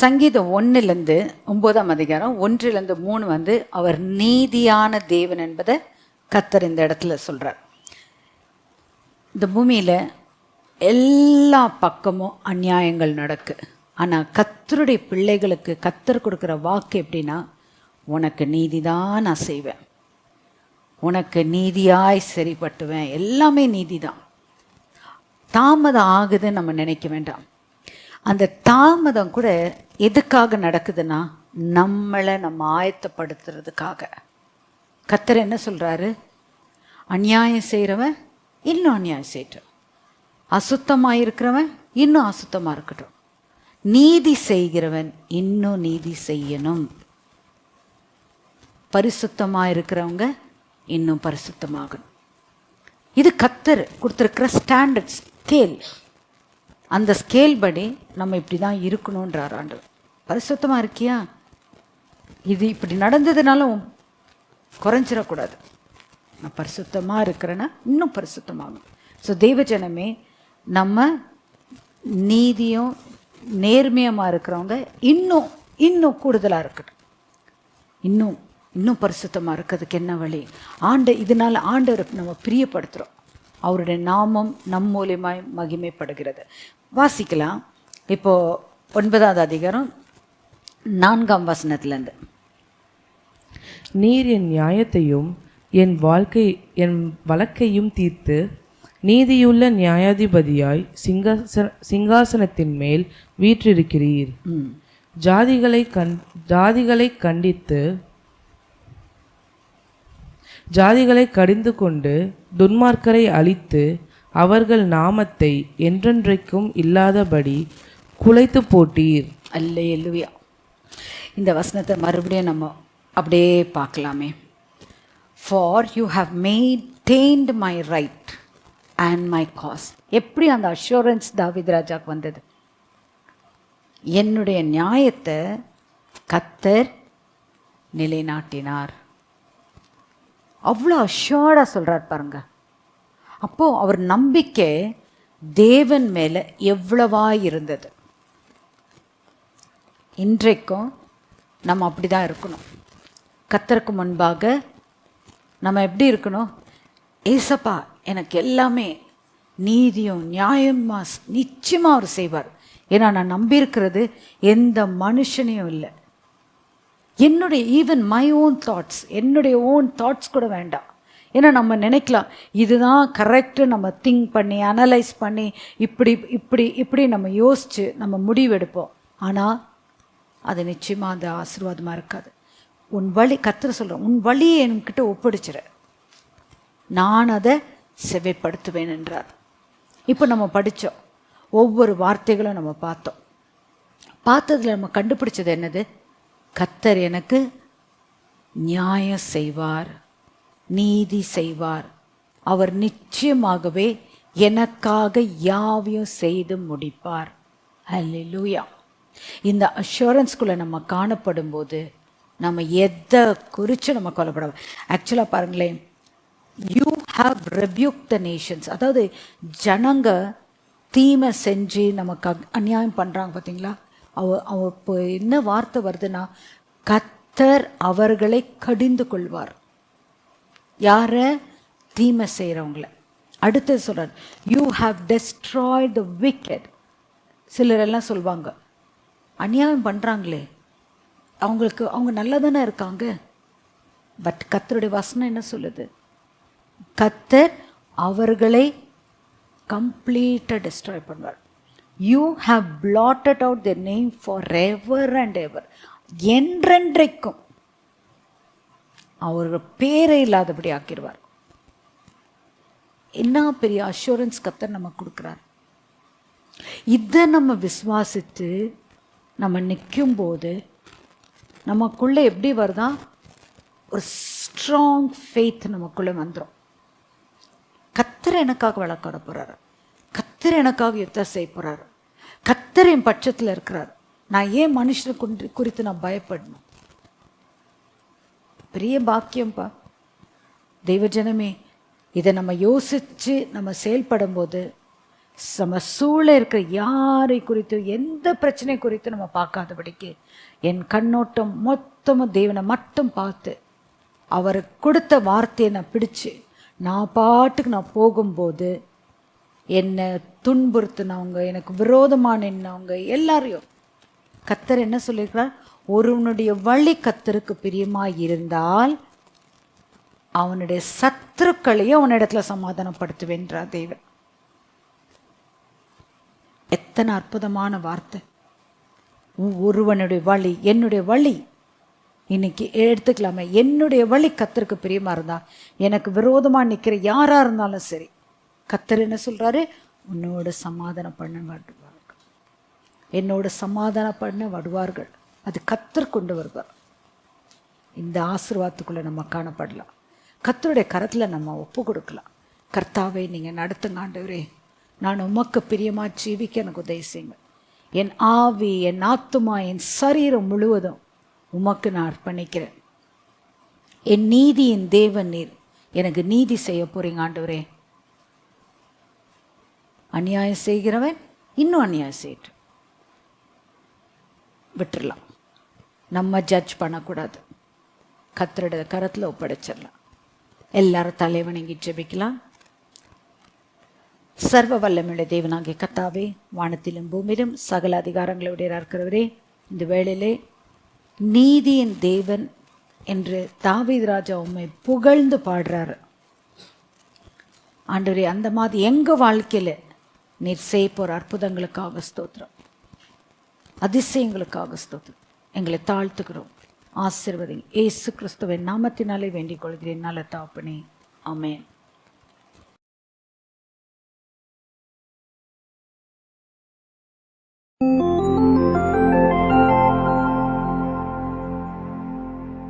சங்கீதம் ஒன்றுலேருந்து ஒம்போதாம் அதிகாரம் ஒன்றிலேருந்து மூணு வந்து அவர் நீதியான தேவன் என்பதை கத்தர் இந்த இடத்துல சொல்கிறார் இந்த பூமியில் எல்லா பக்கமும் அநியாயங்கள் நடக்கு. ஆனால் கத்தருடைய பிள்ளைகளுக்கு கத்தர் கொடுக்குற வாக்கு எப்படின்னா உனக்கு நீதி தான் நான் செய்வேன். உனக்கு நீதியாய் சரிப்பட்டுவேன். எல்லாமே நீதி தான் தாமதம் ஆகுதுன்னு நம்ம நினைக்க வேண்டாம். அந்த தாமதம் கூட எதுக்காக நடக்குதுன்னா நம்மளை நம்ம ஆயத்தப்படுத்துறதுக்காக. கத்தர் என்ன சொல்கிறாரு அநியாயம் செய்கிறவன் இன்னும் அநியாயம் செய்யட்டும் அசுத்தமாக இருக்கிறவன் இன்னும் அசுத்தமாக இருக்கட்டும். நீதி செய்கிறவன் இன்னும் நீதி செய்யணும். பரிசுத்தமாக இருக்கிறவங்க இன்னும் பரிசுத்தமாகணும். இது கத்தர் கொடுத்துருக்கிற ஸ்டாண்டர்ட் ஸ்கேல் அந்த ஸ்கேல் படி நம்ம இப்படி தான் இருக்கணுன்றார் ஆண்டு பரிசுத்தமாக இருக்கியா? இது இப்படி நடந்ததுனாலும் குறைஞ்சிடக்கூடாது. நான் பரிசுத்தமாக இருக்கிறேன்னா இன்னும் பரிசுத்தமாகும். ஸோ தெய்வஜனமே நம்ம நீதியும் நேர்மையமாக இருக்கிறவங்க இன்னும் இன்னும் கூடுதலாக இருக்கட்டும். இன்னும் இன்னும் பரிசுத்தமாக இருக்கிறதுக்கு என்ன வழி? ஆண்டு இதனால் ஆண்டவர் நம்ம பிரியப்படுத்துகிறோம் அவருடைய நாமம் நம் மூலியமாய் மகிமைப்படுகிறது. வாசிக்கலாம். இப்போது ஒன்பதாவது அதிகாரம் நான்காம் வசனத்துலேருந்து. நீர் என் நியாயத்தையும் என் வாழ்க்கை என் வழக்கையும் தீர்த்து நீதியுள்ள நியாயாதிபதியாய் சிங்காசன சிங்காசனத்தின் மேல் வீற்றிருக்கிறீர். ஜாதிகளை கண் ஜாதிகளை கண்டித்து ஜாதிகளை கடிந்து கொண்டு துன்மார்க்கரை அழித்து அவர்கள் நாமத்தை என்றென்றைக்கும் இல்லாதபடி குலைத்து போட்டீர். எல்லுவியா இந்த வசனத்தை மறுபடியும் நம்ம அப்படியே பார்க்கலாமே. For you have maintained my right and my cause எப்படி அந்த அஷூரன்ஸ் தாவித் ராஜாக்கு வந்தது? என்னுடைய நியாயத்தை கத்தர் நிலைநாட்டினார். அவ்வளோ அஷோர்டாக சொல்கிறார் பாருங்கள் அப்போது அவர் நம்பிக்கை தேவன் மேலே எவ்வளவா இருந்தது இன்றைக்கும் நம்ம அப்படி தான் இருக்கணும். கத்தருக்கு முன்பாக நம்ம எப்படி இருக்கணும்? ஏசப்பா எனக்கு எல்லாமே நீதியும் நியாயமா நிச்சயமாக அவர் செய்வார். ஏன்னா நான் நம்பியிருக்கிறது எந்த மனுஷனையும் இல்லை. என்னுடைய ஈவன் மை ஓன் தாட்ஸ் என்னுடைய ஓன் தாட்ஸ் கூட வேண்டாம். ஏன்னா நம்ம நினைக்கலாம் இதுதான் கரெக்டு நம்ம திங்க் பண்ணி அனலைஸ் பண்ணி இப்படி இப்படி இப்படி நம்ம யோசித்து நம்ம முடிவெடுப்போம். ஆனால் அது நிச்சயமாக அந்த ஆசீர்வாதமாக இருக்காது. உன் வழி கத்திர சொல்கிறேன் உன் வழியை என்கிட்ட ஒப்படைச்சிரு. நான் அதை செவைப்படுத்துவேன் என்றார். இப்போ நம்ம படித்தோம் ஒவ்வொரு வார்த்தைகளும் நம்ம பார்த்தோம். பார்த்ததில் நம்ம கண்டுபிடிச்சது என்னது? கத்தர் எனக்கு நியாயம் செய்வார். நீதி செய்வார். அவர் நிச்சயமாகவே எனக்காக யாவையும் செய்து முடிப்பார். லூயா இந்த அஷூரன்ஸ்குள்ளே நம்ம காணப்படும் போது நம்ம எதை குறித்து நம்ம கொல்லப்பட ஆக்சுவலாக பாருங்களேன். You have rebuke the nations அதாவது ஜனங்க தீமை செஞ்சு நமக்கு அநியாயம் பண்ணுறாங்க பார்த்தீங்களா அவ அவ இப்போ என்ன வார்த்தை வருதுன்னா கத்தர் அவர்களை கடிந்து கொள்வார். யாரை? தீமை செய்கிறவங்கள அடுத்தது சொல்கிறார் you have destroy the wicked சிலர் எல்லாம் சொல்லுவாங்க அநியாயம் பண்ணுறாங்களே அவங்களுக்கு அவங்க நல்லா தானே இருக்காங்க? பட் கத்தருடைய வசனம் என்ன சொல்லுது? கத்தர் அவர்களை கம்ப்ளீட்டாக டெஸ்ட்ராய் பண்ணுவார். You have blotted out the name for ever and ever என்றென்றைக்கும் அவர் பேரே இல்லாதபடி ஆக்கிடுவார். என்ன பெரிய அஷூரன்ஸ் கத்தர் நம்ம கொடுக்குறார். இதை நம்ம விசுவாசித்து நம்ம நிற்கும் போது நமக்குள்ளே எப்படி வருதா? ஒரு ஸ்ட்ராங் ஃபெய்த் நமக்குள்ளே வந்துடும் கத்தர் எனக்காக வழக்காட போகிறாரு கத்தர் எனக்காக யுத்தம் செய்ய போகிறாரு கத்தர் என் பட்சத்தில் இருக்கிறார். நான் ஏன் மனுஷனை குறித்து நான் பயப்படணும்? பெரிய பாக்கியம்ப்பா தெய்வஜனமே இதை நம்ம யோசித்து நம்ம செயல்படும் போது நம்ம சூழ இருக்கிற யாரை குறித்து எந்த பிரச்சனை குறித்து நம்ம பார்க்காதபடிக்கு என் கண்ணோட்டம் மொத்தமும் தேவனை மட்டும் பார்த்து அவர் கொடுத்த வார்த்தையை நான் பிடிச்சு நான் பாட்டுக்கு நான் போகும்போது என்னை துன்புறுத்தினவங்க எனக்கு விரோதமான என்னவங்க எல்லாரையும் கத்தர் என்ன சொல்லியிருக்கிறார்? ஒருவனுடைய வழி கத்தருக்கு பிரியமாக இருந்தால் அவனுடைய சத்துருக்களையும் அவனிடத்துல சமாதானப்படுத்துவேன்றார் தேவன். எத்தனை அற்புதமான வார்த்தை. உ- ஒருவனுடைய வழி என்னுடைய வழி. இன்னைக்கு எடுத்துக்கலாமே. என்னுடைய வழி கத்தருக்கு பிரியமா இருந்தா எனக்கு விரோதமா நிற்கிற யாரா இருந்தாலும் சரி. கத்தர் என்ன சொல்றாரு? உன்னோட சமாதானம் பண்ண வருவார்கள் என்னோட சமாதானம் பண்ண வடுவார்கள். அது கத்தர் கொண்டு வருவார் இந்த ஆசிர்வாதத்துக்குள்ளே நம்ம காணப்படலாம். கத்தருடைய கரத்தில் நம்ம ஒப்பு கொடுக்கலாம். கர்த்தாவை நீங்கள் நடத்துங்க ஆண்டவரே. நான் உமக்கு பிரியமாக ஜீவிக்க எனக்கு உதவி செய்யுங்க. என் ஆவி என் ஆத்துமா என் சரீரம் முழுவதும் உமக்கு நான் அர்ப்பணிக்கிறேன். என் நீதியின் தேவன் நீர். எனக்கு நீதி செய்ய போறீங்க ஆண்டவரே. அநியாயம் செய்கிறவன் இன்னும் அநியாயம் செய்யட்டும். விட்டுறலாம். நம்ம ஜட்ஜ் பண்ணக்கூடாது. கத்தருடைய கரத்தில் ஒப்படைச்சிடலாம். எல்லாரும் தலைவணங்கி ஜெபிக்கலாம். சர்வ வல்லமையுடைய தேவனாகிய கத்தாவே வானத்திலும் பூமியிலும் சகல அதிகாரங்களுடைய இருக்கிறவரே இந்த வேளையிலே நீதியின் தேவன் என்று தாவீத் ராஜா உண்மை புகழ்ந்து பாடுறாரு. ஆண்டவரே அந்த மாதிரி எங்கள் வாழ்க்கையில் நீர் செய்ய போகிற அற்புதங்களுக்காக ஸ்தோத்திரம். அதிசயங்களுக்காக ஸ்தோத்திரம். எங்களை தாழ்த்துக்கிறோம் ஆசீர்வதிங்க. ஏசு கிறிஸ்துவின் நாமத்தினாலே வேண்டிக் கொள்கிறேன். நல்ல தாப்பனே அமேன்